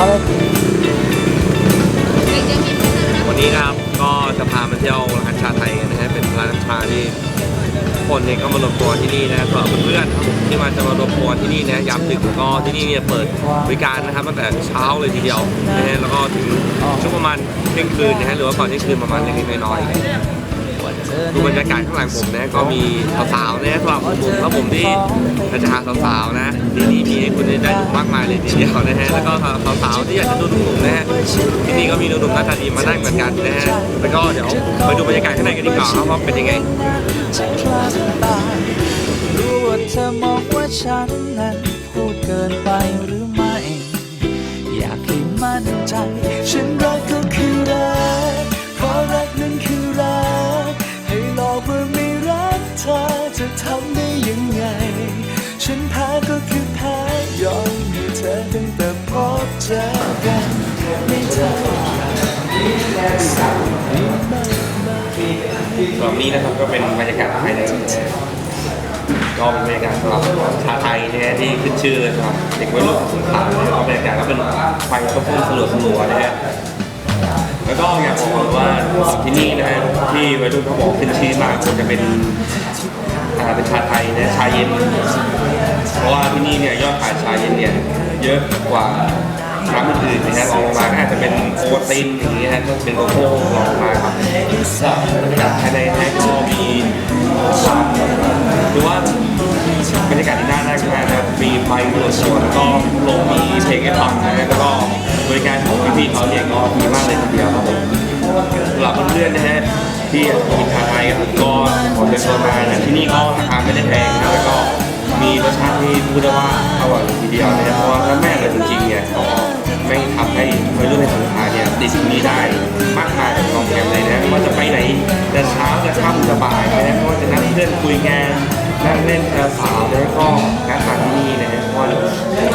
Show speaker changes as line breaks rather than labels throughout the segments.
เอาเลย
วันนี้นะครับก็จะพามาเที่ยวร้านชาไทยกันนะฮะเป็นร้านชาที่คนเนี่ยก็มารวมตัวที่นี่นะสำหรับเพื่อนๆครับผมที่มาจะมารวมตัวที่นี่นะยามดึกก็ที่นี่เนี่ยเปิดบริการนะครับตั้งแต่เช้าเลยทีเดียวนะฮะแล้วก็ถึงช่วงประมาณเที่ยงคืนนะฮะหรือว่าก่อนเที่ยงคืนประมาณเล็กๆน้อยๆ ดูบรรยากาศข้างหลังผมนะก็มีสาวๆนะสำหรับผมครับผมที่จะหาสาวๆนะที่นี่มีให้คุณได้ดูมากมายเลยทีเดียวนะฮะแล้วก็สาวๆที่อยากจะดูหนุ่มๆนะฮะที่นี่ก็มีหนุ่มๆหน้าตาดีมาได้เหมือนกันนะฮะแล้วก็เดี๋ยวไปดูบรรยากาศข้างในกันดีกว่าครับว่าเป็นยังไง
รู้ว่าเธอมองว่าฉันนั้นพูดเกินไปหรือไม่ อยากให้มั่นใจ ทำได้ยังไง ฉันแพ้ก็คือแพ้ยอมให้เธอตั้งแต่พบเจอกันไม่เท่าไหร่
ส่วนนี้นะครับก็เป็นบรรยากาศภายในก็เป็นบรรยากาศสำหรับชาไทยนะฮะที่ขึ้นชื่อสำหรับเด็กวัยรุ่นสงขลานะก็บรรยากาศก็เป็นไฟก็พุ่งสลัวสลัวนะฮะแล้วก็อยากบอกว่าที่นี่นะฮะที่วัยรุ่นเขาบอกขึ้นชื่อมากควรจะเป็นาเป็นชาไทยนะชาเย็น เพราะว่าที่นี่เนี่ยยอดขายชาเย็นเนี่ยเยอะกว่าร้านอื่นๆนะฮะรองลงมาก็อาจจะเป็นโอตินอย่างเงี้ยฮะก็เป็นโกโก้รองลงมาครับจากภายในนะก็มีชาหรือว่าบรรยากาศที่น่านั่งมากนะครับมีไฟสวนสวนแล้วก็ลงมีเพลงให้ฟังนะฮะแล้วก็บริการของพี่ๆเขาเนี่ยก็ดีมากเลยทีเดียวครับผมสำหรับเพื่อนๆนะฮะ ที่กินชาไทยครับก็ขอเชิญชวนมานะที่นี่ก็ราคาไม่ได้แพงนะแล้วก็มีรสชาติที่พูดได้ว่าอร่อยเลยทีเดียวนะครับเพราะว่าถ้าแม่เลยจริงๆเนี่ยก็ไม่ทำให้วัยรุ่นในสงขลาเนี่ยติดที่นี้ได้มากมายแบบกองแกมเลยนะไม่ว่าจะไปไหนจะเช้าจะค่ำจะบ่ายนะไม่ว่าจะนัดเพื่อนคุยงานนั่งเล่นกับสาวแล้วก็นัดมานที่นี่นะเพราะว่า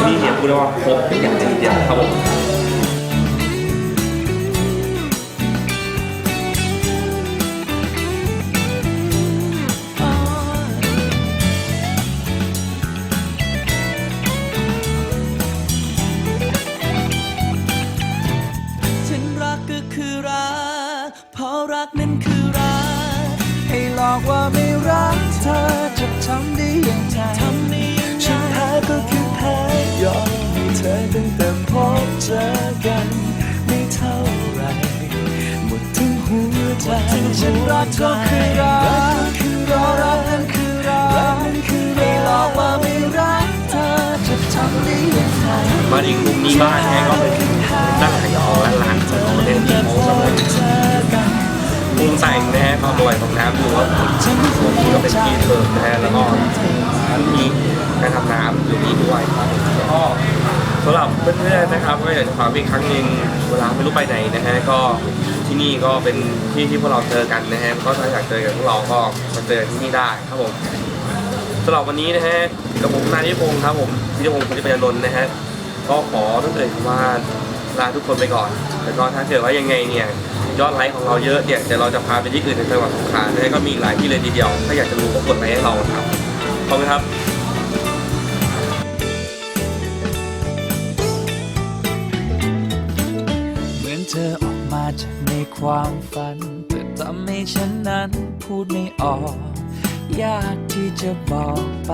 ที่นี่เนี่ยพูดได้ว่าครบอย่างจริงเดียวครับผม
ให้หลอกว่าไม่รักเธอจะทำได้ยังไงทำด้ยังไงฉันแพ้ก็คือแพ้ยอมให้เธอตั้งแต่พบเจอกัน ไม่เท่าไรหมดทั้งหัวใจฉันรักก็คือรักคือรักรักนั้นคือรักให้หลอกว่าไม่รักเธอจะทำได้ยังไง
มาถึงมุมนี้บ้านนะฮก็เป็น ของน้ำอยู่ว่าส่วนนี้ก็เป็นที่เพิงนะฮะแล้วก็ร้านมีการทำน้ำอยู่นี่ด้วยแล้วก็สำหรับเพื่อนๆนะครับก็อยากจะฝากอีกครั้งหนึ่งเวลาไม่รู้ไปไหนนะฮะก็ที่นี่ก็เป็นที่ที่พวกเราเจอกันนะฮะก็ถ้าอยากเจอกันพวกเราก็มาเจอที่นี่ได้ครับผมสำหรับวันนี้นะฮะกับผมนายนิพงศ์ครับผมนิพงศ์คนที่ป็นนนท์นะฮะก็ขอต้องเอ่ยคำว่าลาทุกคนไปก่อนแล้วก็ถ้าเกิดว่ายังไงเนี่ย ยอดไลค์ของเราเยอะเนี่ยเดี๋ยวเราจะพาไปที่อื่นในจังหวัดสงขลานะฮะก็มีหลายที่เลยทีเดียว ถ้าอยากจะรู้ก็กดไลค์ให้เราครับขอบคุณครับ
เหมือนเธอออกมาจากในความฝันแต่ทำให้ฉันนั้นพูดไม่ออก ยากที่จะบอกไป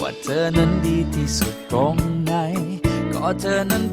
ว่าเธอนั้นดีที่สุดตรงไหนก็เธอนั้น